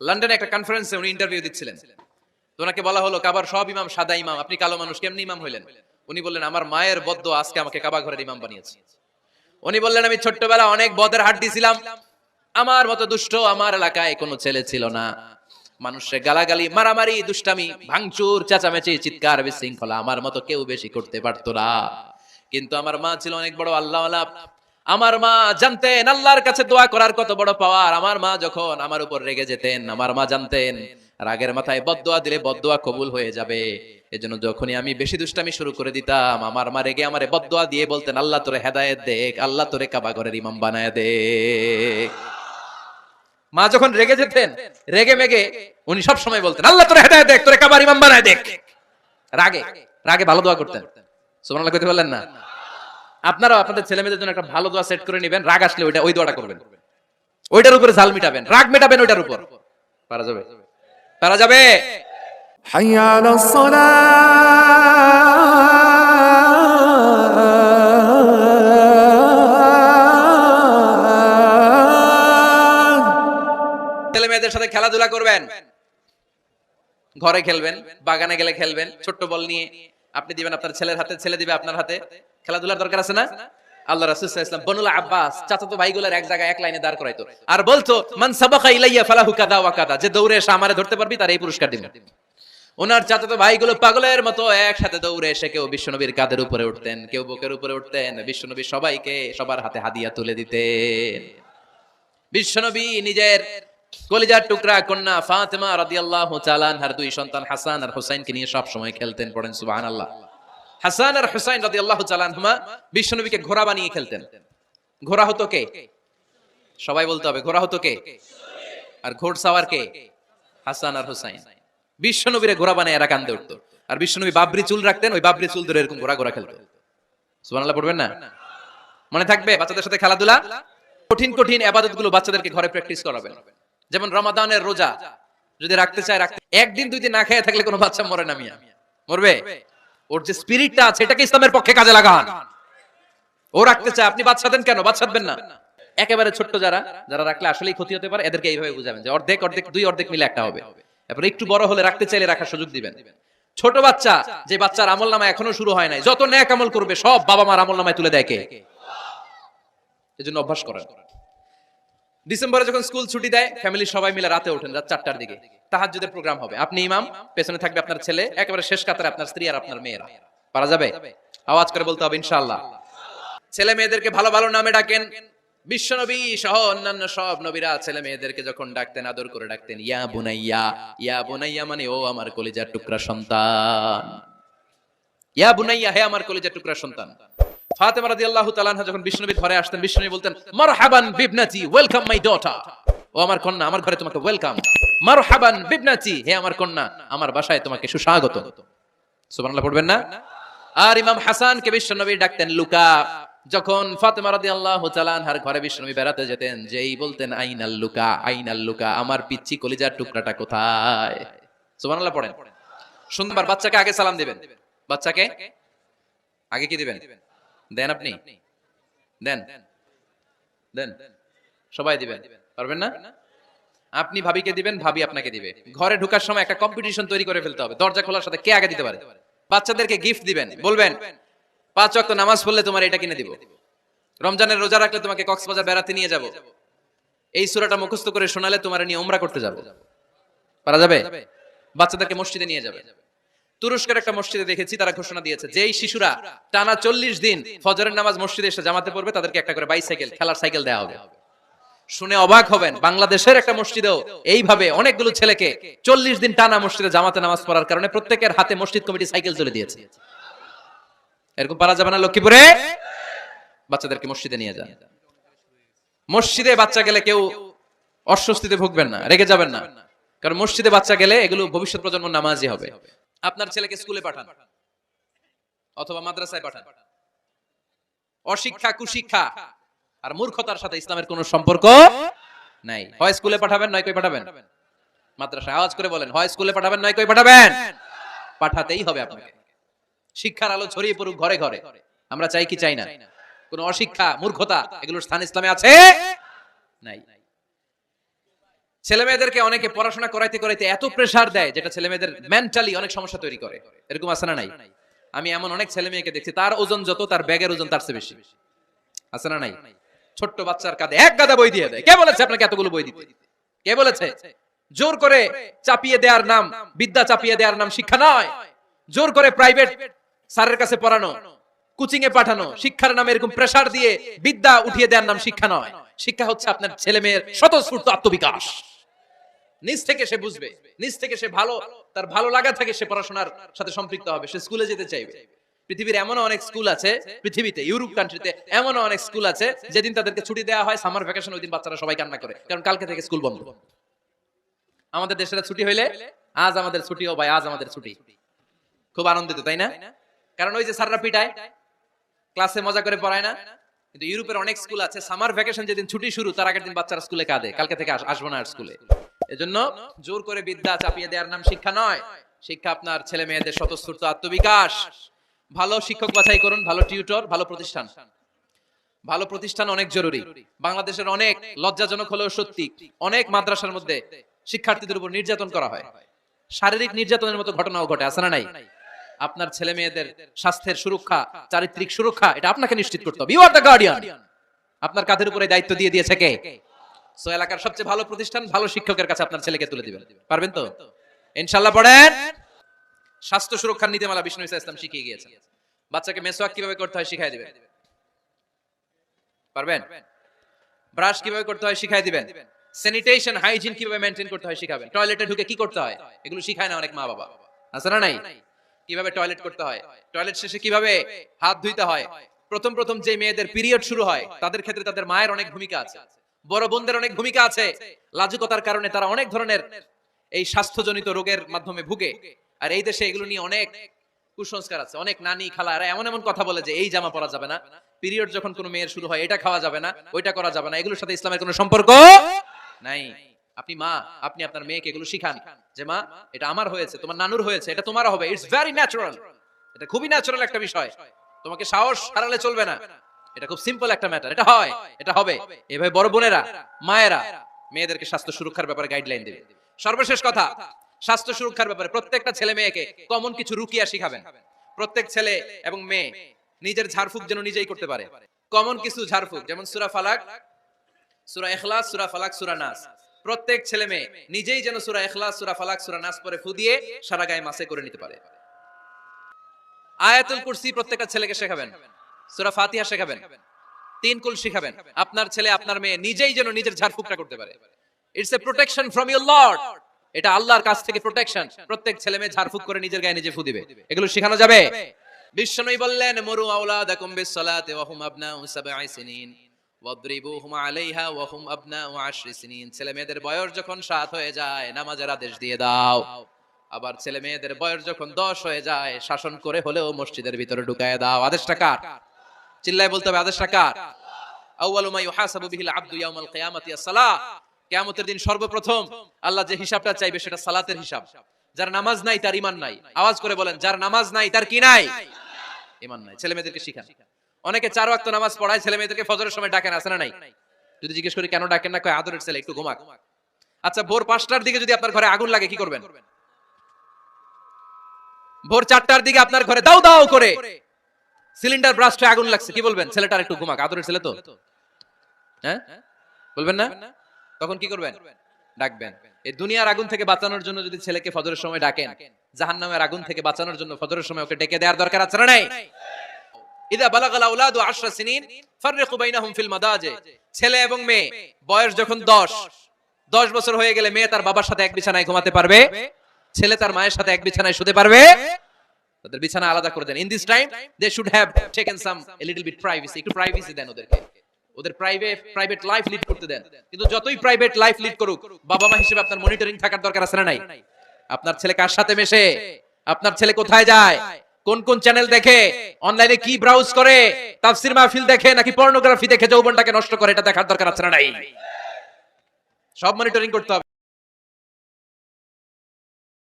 লন্ডনে একটা কনফারেন্সে উনি ইন্টারভিউ দিচ্ছিলেন। তো ওনাকে বলা হলো, কাবার সব ইমাম সাদা ইমাম, আপনি কালো মানুষ, কেমনি ইমাম হইলেন? উনি বললেন, আমার মায়ের বদ্দ আজকে আমাকে কাবা ঘরের ইমাম বানিয়েছে। উনি বললেন, আমি ছোট্টবেলা অনেক বদের হাট দিছিলাম। আমার মতো দুষ্ট আমার এলাকায় কোনো ছেলে ছিল না। মানুষের গালাগালি, মারামারি, দুষ্টামি, ভাঙচুর, চেঁচামেচি, চিৎকার, বিশৃঙ্খলা আমার মতো কেউ বেশি করতে পারতো না। কিন্তু আমার মা ছিল অনেক বড় আল্লাহ আমার মা জানতেন আল্লাহর কাছে দোয়া করার কত বড় পাওয়ার। আমার মা যখন আমার উপর রেগে যেতেন, আমার মা জানতেন, রাগের মাথায় বদদোয়া দিলে বদদোয়া কবুল হয়ে যাবে। এজন্য যখনই আমি বেশি দুষ্টামি শুরু করে দিতাম, আমার মা রেগে আমারে বদদোয়া দিয়ে বলতেন, আল্লাহ তোরে হেদায়েত দেখ, আল্লাহ তোরে কাবা ঘরের ইমাম বানায় দে মা যখন রেগে যেতেন, রেগে মেগে উনি সব সময় বলতেন, আল্লাহ তোরে হেদায়েত দেখ, তোরে কাবার ইমাম বানায় দেখ। রাগে রাগে ভালো দোয়া করতেন। সুবহানাল্লাহ কইতে বললেন না? আপনারাও আপনাদের ছেলে মেয়েদের জন্য একটা ভালো দোয়া সেট করে নেবেন। রাগ আসলে ওইটা ওই দোয়াটা করবেন। ওইটার উপরে ঝাল মিটাবেন। রাগ মেটাবেন ওইটার উপর। পারা যাবে। পারা যাবে। হাইয়া ছেলে মেয়েদের সাথে খেলাধুলা করবেন। ঘরে খেলবেন বাগানে গেলে খেলবেন ছোট্ট বল নিয়ে। আপনি দিবেন আপনার ছেলের হাতে ছেলে দিবে আপনার হাতে। খেলাধুলার দরকার আছে না? আল্লাহ রাসূল ওয়াসাল্লাম বনুল আব্বাস চাচাতো ভাইগুলোর এক জায়গায় এক লাইনে দাঁড় করাইতো। আর বলতো, মান সাবাকা ইলাইয়া ফালাহু কাদা ওয়া কাদা যে দৌড়ে এসে আমারে ধরতে পারবি, তার এই পুরস্কার দিব। ওনার চাচাতো ভাইগুলো পাগলের মতো একসাথে দৌড়ে এসে কেউ বিশ্বনবীর কাঁধের উপরে উঠতেন, কেউ বুকের উপরে উঠতেন, বিশ্বনবী সবাইকে সবার হাতে হাদিয়া তুলে দিতেন। বিশ্বনবী নিজের কলিজার টুকরা কন্যা ফাতেমা রাদিয়াল্লাহু তাআলা আনহার দুই সন্তান হাসান আর হুসাইনকে নিয়ে সব সময় খেলতেন, পড়েন সুবহানাল্লাহ। হাসান আর হুসাইন রাদিয়াল্লাহু তাআলা আনহুমা বিশ্বনবীকে ঘোড়া বানিয়ে খেলতেন। ঘোড়া হতো কে? সবাই বলতে হবে, ঘোড়া হতো কে? আর ঘোড়সাওয়ার কে? হাসান আর হুসাইন। বিশ্বনবীরে ঘোড়া বানিয়ে এরা কান্দে উঠতো। আর বিশ্বনবী বাবরি চুল রাখতেন, ওই বাবরি চুল ধরে এরকম ঘোড়া ঘোড়া খেলতো। সুবহানাল্লাহ, পড়বেন না? মনে থাকবে, বাচ্চাদের সাথে খেলাধুলা? কঠিন কঠিন আবাদতগুলো বাচ্চাদেরকে ঘরে প্র্যাকটিস করাবেন। যেমন রমাদানের রোজা, যদি রাখতে চায় রাখতে একদিন, দুই দিন না খেয়ে থাকলে কোনো বাচ্চা মরে না মিয়া। মরবে? ওর যে স্পিরিটটা আছে, এটাকে ইসলামের পক্ষে কাজে লাগান। ও রাখতে চায়, আপনি বাচ্চা দেন কেন? বাচ্চা দেবেন না। একেবারে ছোট্ট যারা যারা রাখলে আসলেই ক্ষতি হতে পারে, এদেরকে এইভাবে বুঝাবেন যে অর্ধেক অর্ধেক, দুই অর্ধেক মিলে একটা হবে। এরপর একটু বড় হলে রাখতে চাইলে রাখার সুযোগ দিবেন। ছোট বাচ্চা, যে বাচ্চার আমল নামা এখনও শুরু হয় নাই, যত ন্যাক আমল করবে, সব বাবা মার আমল নামায় তুলে দেয় কে? এজন্য অভ্যাস করেন। ডিসেম্বরে যখন স্কুল ছুটি দেয় ফ্যামিলি সবাই মিলে রাতে ওঠেন, রাত চারটার দিকে। তাহাজ্জুদের প্রোগ্রাম হবে। আপনি ইমাম, পেছনে থাকবে আপনার ছেলে, একেবারে শেষ কাতারে আপনার স্ত্রী আর আপনার মেয়েরা। পারা যাবে? আওয়াজ করে বলতে হবে, ইনশাআল্লাহ। ছেলে মেয়েদেরকে ভালো ভালো নামে ডাকেন। বিশ্বনবী সহ অন্যান্য সব নবীরা ছেলে মেয়েদেরকে যখন ডাকতেন, আদর করে ডাকতেন, ইয়া বুনাইয়া ইয়া বুনাইয়া মানে ও আমার কলিজার টুকরা সন্তান। ইয়া বুনাইয়া, হে আমার কলিজার টুকরা সন্তান। ফাতেমা যখন বিষ্ণুনবীর ঘরে আসতেন বিষ্ণুনবী বলতেন, মারহাবান বিবনাতি, ওয়েলকাম মাই ডটার। ও আমার কন্যা, আমার ঘরে তোমাকে ওয়েলকাম। মারহাবান বিবনাতি, হে আমার কন্যা, আমার বাসায় তোমাকে সুস্বাগত। সুবহানাল্লাহ, পড়বেন না? আর ইমাম হাসানকে বিশ্বনবী ডাকতেন লুকা। যখন ফাতেমা ঘরে বেড়াতে যেতেন, যেই বলতেন, আইনাল লুকা আইনাল লুকা, আমার কলিজার টুকরাটা কোথায়? সুবহানাল্লাহ, পড়েন। বাচ্চাকে আগে সালাম দিবেন। বাচ্চাকে? আগে কি দিবেন? দেন আপনি? দেন। দেন। সবাই দিবেন। পারবেন না? আপনি ভাবিকে দিবেন, ভাবি আপনাকে দিবে। ঘরে ঢোকার সময় একটা কম্পিটিশন তৈরি করে ফেলতে হবে। দরজা খোলার সাথে কে আগে দিতে পারে? বাচ্চাদেরকে গিফট দিবেন, বলবেন, পাঁচ ওয়াক্ত নামাজ পড়লে তোমার এটা কিনে দিব। রমজানের রোজা রাখলে তোমাকে কক্সবাজার বেড়াতে নিয়ে যাব। এই সুরাটা মুখস্থ করে শোনালে তোমার নিয়ে ওমরা করতে যাব। পারা যাবে? বাচ্চাদেরকে মসজিদে নিয়ে যাবে। তুরস্কের একটা মসজিদে দেখেছি, তারা ঘোষণা দিয়েছে, যেই শিশুরা টানা চল্লিশ দিন ফজরের নামাজ মসজিদে এসে জামাতে পড়বে, তাদেরকে একটা করে বাইসাইকেল খেলার সাইকেল দেওয়া হবে। শুনে অবাক হবেন, বাংলাদেশের একটা মসজিদেও এইভাবে অনেকগুলো ছেলেকে চল্লিশ দিন টানা মসজিদে জামাতে নামাজ পড়ার কারণে প্রত্যেকের হাতে মসজিদ কমিটি সাইকেল তুলে দিয়েছে। এরকম পারা যাবে না লক্ষ্মীপুরে? বাচ্চাদেরকে মসজিদে নিয়ে যান। মসজিদে বাচ্চা গেলে কেউ অস্বস্তিতে ভুগবেন না, রেগে যাবেন না। কারণ মসজিদে বাচ্চা গেলে এগুলো ভবিষ্যৎ প্রজন্ম নামাজই হবে। আপনার ছেলেকে স্কুলে পাঠান অথবা মাদ্রাসায় পাঠান। অশিক্ষা, কুশিক্ষা আর মূর্খতার সাথে ইসলামের কোনো সম্পর্ক নাই। হয় স্কুলে পাঠাবেন নয় কই পাঠাবেন? মাদ্রাসায় আওয়াজ করে বলেন হয় স্কুলে পাঠাবেন নয় কই পাঠাবেন? পাঠাতেই হবে আপনাকে। শিক্ষার আলো ছড়িয়ে পড়ুক ঘরে ঘরে। আমরা চাই কি চাই না? কোন অশিক্ষা মূর্খতা এগুলোর স্থান ইসলামে আছে? নাই। ছেলে মেয়েদেরকে অনেকে পড়াশোনা করাইতে করাইতে এত প্রেসার দেয় যেটা ছেলে মেয়েদের মেন্টালি অনেক সমস্যা তৈরি করে। এরকম আছে না নাই? আমি এমন অনেক ছেলে মেয়েকে দেখছি তার ওজন যত তার ব্যাগের ওজন তার চেয়ে বেশি। আছে না নাই? ছোট্ট বাচ্চার কাঁধে এক গাদা বই দিয়ে দেয়। কে বলেছে আপনাকে এতগুলো বই দিতে? কে বলেছে? জোর করে চাপিয়ে দেওয়ার নাম, বিদ্যা চাপিয়ে দেওয়ার নাম শিক্ষা নয়। জোর করে প্রাইভেট স্যারের কাছে পড়ানো কোচিং এ পাঠানো, শিক্ষার নামে এরকম প্রেসার দিয়ে বিদ্যা উঠিয়ে দেওয়ার নাম শিক্ষা নয়। শিক্ষা হচ্ছে আপনার ছেলে মেয়ের স্বতঃস্ফূর্ত আত্মবিকাশ। নিজ থেকে সে বুঝবে, নিজ থেকে সে ভালো, তার ভালো লাগা থাকে সে পড়াশোনার সাথে সম্পৃক্ত হবে, সে স্কুলে যেতে চাইবে। পৃথিবীর এমন অনেক স্কুল আছে, পৃথিবীতে ইউরোপ কান্ট্রিতে এমন অনেক স্কুল আছে, যেদিন তাদেরকে ছুটি দেওয়া হয় সামার ভ্যাকেশন ওই দিন বাচ্চারা সবাই কান্না করে, কারণ কালকে থেকে স্কুল বন্ধ। আমাদের দেশের ছুটি হইলে, আজ আমাদের ছুটি ও ভাই, আজ আমাদের ছুটি। খুব আনন্দিত, তাই না? কারণ ওই যে স্যাররা পিটায়, ক্লাসে মজা করে পড়ায় না, কিন্তু ইউরোপের অনেক স্কুল আছে সামার ভ্যাকেশন যেদিন ছুটি শুরু, তার আগের দিন বাচ্চারা স্কুলে কাঁদে, কালকে থেকে আসব না আর স্কুলে। এজন্য জোর করে বিদ্যা চাপিয়ে দেওয়ার নাম শিক্ষা নয়, শিক্ষা আপনার ছেলে মেয়েদের স্বতঃস্ফূর্ত আত্মবিকাশ ভালো শিক্ষক বাছাই করুন, ভালো টিউটর, ভালো প্রতিষ্ঠান। ভালো প্রতিষ্ঠান অনেক জরুরি। বাংলাদেশের অনেক লজ্জাজনক হলেও সত্যি, অনেক মাদ্রাসার মধ্যে শিক্ষার্থীদের উপর নির্যাতন করা হয়। শারীরিক নির্যাতনের মতো ঘটনাও ঘটে, আছে না নাই? আপনার ছেলে মেয়েদের স্বাস্থ্যের সুরক্ষা, চারিত্রিক সুরক্ষা, এটা আপনাকে নিশ্চিত করতে হবে। ইউ আর দ্য গার্ডিয়ান আপনার কাঁধের উপরে দায়িত্ব দিয়ে দিয়েছে কে? সো এলাকার সবচেয়ে ভালো প্রতিষ্ঠান, ভালো শিক্ষকের কাছে আপনার ছেলেকে তুলে দিবেন। পারবেন তো? ইনশাল্লাহ পড়েন। স্বাস্থ্য সুরক্ষার নীতিমালা বিষ্ণু ইসা ইসলাম শিখিয়ে গিয়েছে বাচ্চাকে মেসওয়াক কীভাবে করতে হয় শিখাই দিবেন। পারবেন? ব্রাশ কীভাবে করতে হয় শিখাই দিবেন। স্যানিটেশন, হাইজিন কীভাবে মেনটেন করতে হয় শিখাবেন। টয়লেটে ঢুকে কি করতে হয়? এগুলো শিখায় না অনেক মা বাবা আছে না নাই? কীভাবে টয়লেট করতে হয়? টয়লেট শেষে কীভাবে হাত ধুইতে হয়? প্রথম প্রথম যে মেয়েদের পিরিয়ড শুরু হয়, তাদের ক্ষেত্রে তাদের মায়ের অনেক ভূমিকা আছে। বড় বোনদের অনেক ভূমিকা আছে। লাজুকতার কারণে তারা অনেক ধরনের এই স্বাস্থ্যজনিত রোগের মাধ্যমে ভুগে। আর এই দেশে এগুলো নিয়ে অনেক কুসংস্কার আছে, অনেক নানি খালা এমন এমন কথা বলে যে এই জামা পরা যাবে না। পিরিয়ড যখন কোনো মেয়ের শুরু হয়, এটা খাওয়া যাবে না, ওইটা করা যাবে না, এগুলোর সাথে ইসলামের কোনো সম্পর্ক নাই। আপনি মা, আপনি আপনার মেয়েকে এগুলো শিখান যে মা, এটা আমার হয়েছে, তোমার নানুর হয়েছে, এটা তোমার হবে ইটস ভেরি ন্যাচারাল এটা খুবই ন্যাচারাল একটা বিষয়। তোমাকে সাহস হারালে চলবে না। এটা খুব সিম্পল একটা ম্যাটার এটা হয়, এটা হবে। এভাবে বড় বোনেরা, মায়েরা, মেয়েদেরকে স্বাস্থ্য সুরক্ষার ব্যাপারে গাইডলাইন দেবে। সর্বশেষ কথা স্বাস্থ্য সুরক্ষার ব্যাপারে প্রত্যেকটা ছেলে মেয়েকে কমন কিছু রুকিয়া শিখাবেন। প্রত্যেক ছেলে এবং মেয়ে নিজের ঝাড়ফুঁক যেন নিজেই করতে পারে। কমন কিছু ঝাড়ফুঁক যেমন সুরা ফালাক সুরা এখলাস সুরা ফালাক সুরা নাস। প্রত্যেক ছেলে মেয়ে নিজেই যেন সুরা এখলাস সুরা ফালাক সুরা নাস পরে ফু দিয়ে সারা গায়ে মাসে করে নিতে পারে। আয়াতুল কুরসি প্রত্যেকটা ছেলেকে শেখাবেন। সুরা ফাতিহা শেখাবেন। তিন কুল শিখাবেন। আপনার ছেলে আপনার মেয়ে নিজেই যেন নিজের ঝাড়ফুঁকটা করতে পারে। It's a protection from your lord এটা আল্লাহর কাছ থেকে প্রোটেকশন প্রত্যেক ছেলে মেয়ে ঝাড়ফুঁক করে নিজের গায়ে নিজে ফু দিবে এগুলো শেখানো যাবে? বিশ্বনবী বললেন, মরু আওলাদাকুম বিসসালাতি ওয়া হুম আবনাউ সাবঈ সিনিন। ওয়াদরিবুহুম আলাইহা ওয়া হুম আবনাউ আশরি সিনিন। ছেলে মেয়েদের বয়স যখন সাত হয়ে যায়, নামাজের আদেশ দিয়ে দাও। আবার ছেলে মেয়েদের বয়স যখন দশ হয়ে যায়, শাসন করে হলেও মসজিদের ভিতরে ঢুকায় দাও। আদেশটা কার? চিল্লায় বলতে হবে, আদেশটা কার? আউয়ালু মা ইউহাসাবু বিহিল আবদু ইয়াউমাল কিয়ামাতি as-সালাহ কিয়ামতের দিন সর্বপ্রথম আল্লাহ যে হিসাবটা চাইবে সেটা সালাতের হিসাব। যার নামাজ নাই, তার ঈমান নাই। আওয়াজ করে বলেন, যার নামাজ নাই, তার কি নাই? ঈমান নাই। ছেলে মেয়েদেরকে শিখান। অনেকে চার ওয়াক্ত নামাজ পড়ায়, ছেলে মেয়েদেরকে ফজরের সময় ডাকেন, আছে না নাই? যদি জিজ্ঞেস করি, কেন ডাকেন না? কয়, আদরের ছেলে, একটু ঘুমাক। আচ্ছা ভোর পাঁচটার দিকে যদি আপনার ঘরে আগুন লাগে, কি করবেন? ভোর চারটার দিকে আপনার ঘরে দাও দাও করে সিলিন্ডার ব্রাস্টে আগুন লাগছে, কি বলবেন? ছেলেটার একটু ঘুমাক। আদরের ছেলে তো? হ্যাঁ? বলবেন না? তখন কি করবেন? ডাকবেন। এই দুনিয়ার আগুন থেকে বাঁচানোর জন্য যদি ছেলেকে ফজরের সময় ডাকেন, জাহান্নামের আগুন থেকে বাঁচানোর জন্য ফজরের সময় ওকে ডেকে দেওয়ার দরকার আছে না নাই? ইদা বালাগাল আউলাদু আশরা সিনিন, ফাররিকু বাইনাহুম ফিল মাদাজে। ছেলে এবং মেয়ে, বয়স যখন 10 10 বছর হয়ে গেলে মেয়ে তার বাবার সাথে এক বিছানায় ঘুমাতে পারবে, ছেলে তার মায়ের সাথে এক বিছানায় শুতে পারবে। তাদের বিছানা আলাদা করে দেন। In this time they should have taken some little bit privacy একটু প্রাইভেসি দেন ওদেরকে। ওদের প্রাইভেট প্রাইভেট লাইফ লিড করতে দেন। কিন্তু যতই প্রাইভেট লাইফ লিড করুক বাবা মা হিসেবে আপনার মনিটরিং থাকার দরকার আছে না নাই? আপনার ছেলে কার সাথে মেশে? আপনার ছেলে কোথায় যায়? কোন কোন চ্যানেল দেখে? অনলাইনে কি ব্রাউজ করে? তাফসির মাহফিল দেখে নাকি পর্নোগ্রাফি দেখে যৌবনটাকে নষ্ট করে? এটা দেখার দরকার আছে না নাই? সব মনিটরিং করতে হবে।